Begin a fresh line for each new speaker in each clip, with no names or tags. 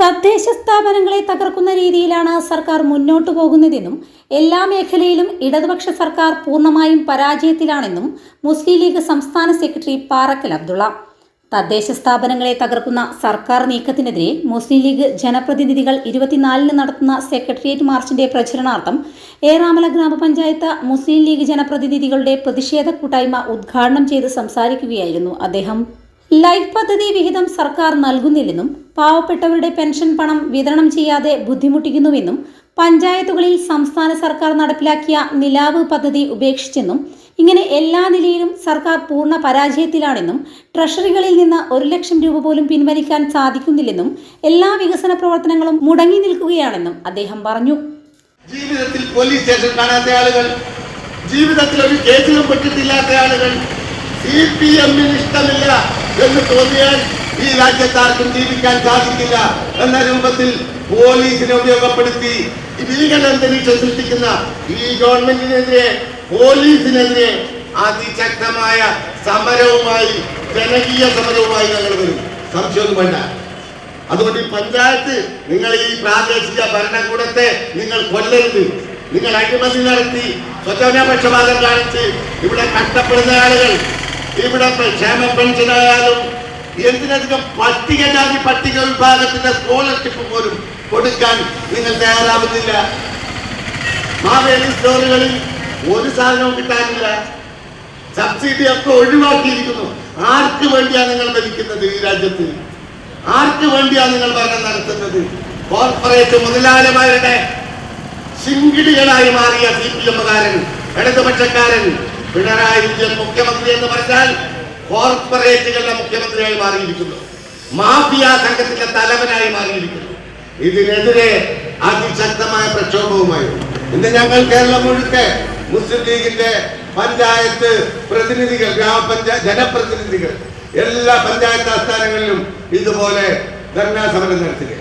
തദ്ദേശ സ്ഥാപനങ്ങളെ തകർക്കുന്ന രീതിയിലാണ് സർക്കാർ മുന്നോട്ടു പോകുന്നതെന്നും എല്ലാ മേഖലയിലും ഇടതുപക്ഷ സർക്കാർ പൂർണമായും പരാജയത്തിലാണെന്നും മുസ്ലിം ലീഗ് സംസ്ഥാന സെക്രട്ടറി പാറക്കൽ അബ്ദുള്ള. തദ്ദേശ സ്ഥാപനങ്ങളെ തകർക്കുന്ന സർക്കാർ നീക്കത്തിനെതിരെ മുസ്ലിം ലീഗ് ജനപ്രതിനിധികൾ ഇരുപത്തിനാലിന് നടത്തുന്ന സെക്രട്ടേറിയറ്റ് മാർച്ചിന്റെ പ്രചരണാർത്ഥം ഏറാമല ഗ്രാമപഞ്ചായത്ത് മുസ്ലിം ലീഗ് ജനപ്രതിനിധികളുടെ പ്രതിഷേധ കൂട്ടായ്മ ഉദ്ഘാടനം ചെയ്ത് സംസാരിക്കുകയായിരുന്നു അദ്ദേഹം. ലൈഫ് പദ്ധതി വിഹിതം സർക്കാർ നൽകുന്നില്ലെന്നും പാവപ്പെട്ടവരുടെ പെൻഷൻ പണം വിതരണം ചെയ്യാതെ ബുദ്ധിമുട്ടിക്കുന്നുവെന്നും പഞ്ചായത്തുകളിൽ സംസ്ഥാന സർക്കാർ നടപ്പിലാക്കിയ നിലാവ് പദ്ധതി ഉപേക്ഷിച്ചെന്നും ഇങ്ങനെ എല്ലാ നിലയിലും സർക്കാർ പൂർണ പരാജയത്തിലാണെന്നും ട്രഷറികളിൽ നിന്ന് ഒരു ലക്ഷം രൂപ പോലും പിൻവലിക്കാൻ സാധിക്കുന്നില്ലെന്നും എല്ലാ വികസന പ്രവർത്തനങ്ങളും മുടങ്ങി നിൽക്കുകയാണെന്നും അദ്ദേഹം പറഞ്ഞു.
ജീവിതത്തിൽ പോലീസ് സ്റ്റേഷൻ കാണാത്ത ആളുകൾ ജീവിതത്തിൽ ഒരു കേസിലും പെട്ടിട്ടില്ലാത്ത ആളുകൾ സി പി എമ്മിന് ഇഷ്ടമില്ല. എന്ന് തോന്നിയാൽ ഈ രാജ്യത്താർക്കും ജീവിക്കാൻ സാധിക്കില്ല എന്ന രൂപത്തിൽ പോലീസിനെ ഉപയോഗപ്പെടുത്തി ഭീകര അന്തരീക്ഷം സൃഷ്ടിക്കുന്ന ഈ ഗവൺമെന്റിനെതിരെ പോലീസിനെതിരെ അതിശക്തമായ സമരവുമായി ജനകീയ സമരവുമായി ഞങ്ങൾ വരും. സംശയമൊന്നും വേണ്ട. അതുകൊണ്ട് ഈ പഞ്ചായത്ത് നിങ്ങൾ ഈ പ്രാദേശിക ഭരണകൂടത്തെ നിങ്ങൾ കൊല്ലരുത്. നിങ്ങൾ അഴിമതി നടത്തി സ്വച്ഛപക്ഷപാതം കാണിച്ച് ഇവിടെ കഷ്ടപ്പെടുന്ന ആളുകൾ ഇവിടെ ക്ഷേമ പെൻഷനായാലും എന്തിനധികം പട്ടികജാതി പട്ടിക വിഭാഗത്തിന്റെ സ്കോളർഷിപ്പ് പോലും കൊടുക്കാൻ നിങ്ങൾ തയ്യാറാവുന്നില്ല. മാവേലി സ്റ്റോറുകളിൽ ഒരു സാധനവും കിട്ടാനില്ല. സബ്സിഡി ഒക്കെ ഒഴിവാക്കിയിരിക്കുന്നു. ആർക്ക് വേണ്ടിയാണ് നിങ്ങൾ ഭരിക്കുന്നത് ഈ രാജ്യത്ത്? ആർക്ക് വേണ്ടിയാണ് നിങ്ങൾ ഭരണം നടത്തുന്നത്? കോർപ്പറേറ്റ് മുതലാളിമാരുടെ ശിങ്കിടികളായി മാറിയ സി പി എമ്മുകാരൻ ഇടതുപക്ഷക്കാരൻ പിണറായി വിജയൻ മുഖ്യമന്ത്രി എന്ന് പറഞ്ഞാൽ കോർപ്പറേറ്റുകളുടെ മുഖ്യമന്ത്രിയായി മാറിയിരിക്കുന്നു. മാഫിയ സംഘത്തിന്റെ തലവനായി മാറിയിരിക്കുന്നു. ഇതിനെതിരെ അതിശക്തമായ പ്രക്ഷോഭവുമായി. ഇന്ന് ഞങ്ങൾ കേരളം മുഴുക്കെ മുസ്ലിം ലീഗിന്റെ പഞ്ചായത്ത് പ്രതിനിധികൾ ഗ്രാമപഞ്ചായത്ത് ജനപ്രതിനിധികൾ എല്ലാ പഞ്ചായത്ത് ആസ്ഥാനങ്ങളിലും ഇതുപോലെ ധർണാ സമരം നടത്തുകയാണ്.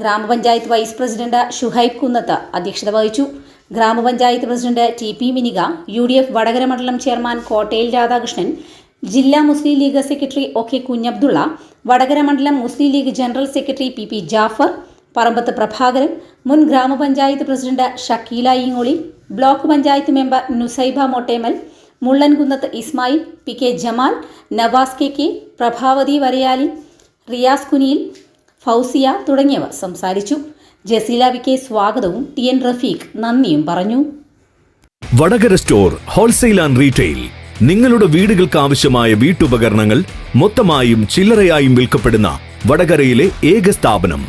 ഗ്രാമപഞ്ചായത്ത് വൈസ് പ്രസിഡന്റ് ഷുഹൈബ് കുന്നത്ത് അധ്യക്ഷത വഹിച്ചു. ഗ്രാമപഞ്ചായത്ത് president T P Minika U D F Vadakara മണ്ഡലം ചെയർമാൻ കോട്ടയിൽ രാധാകൃഷ്ണൻ ജില്ലാ Muslim League secretary O K Kunhabdulla Vadakara മണ്ഡലം Muslim League general secretary P P Jafar Parambath Prabhakaran മുൻ ഗ്രാമപഞ്ചായത്ത് president Shakeela Eengoli block panchayat member Nusaiba Mottemal Mullankunnath Ismail P K Jamal Nawaz K K Prabhavathi Varayali Riyas Kuniyil Fousiya തുടങ്ങിയവർ സംസാരിച്ചു. ജസീല വിക്കെ സ്വാഗതവും T N Rafeeq നന്ദിയും പറഞ്ഞു.
Vadakara store wholesale and retail. നിങ്ങളുടെ വീടുകൾക്ക് ആവശ്യമായ വീട്ടുപകരണങ്ങൾ മൊത്തമായും ചില്ലറയായും വിൽക്കപ്പെടുന്ന വടകരയിലെ ഏക സ്ഥാപനം.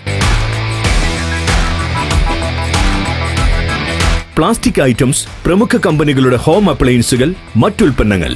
പ്ലാസ്റ്റിക് ഐറ്റംസ് പ്രമുഖ കമ്പനികളുടെ ഹോം അപ്ലയൻസുകൾ മറ്റുൽപ്പന്നങ്ങൾ.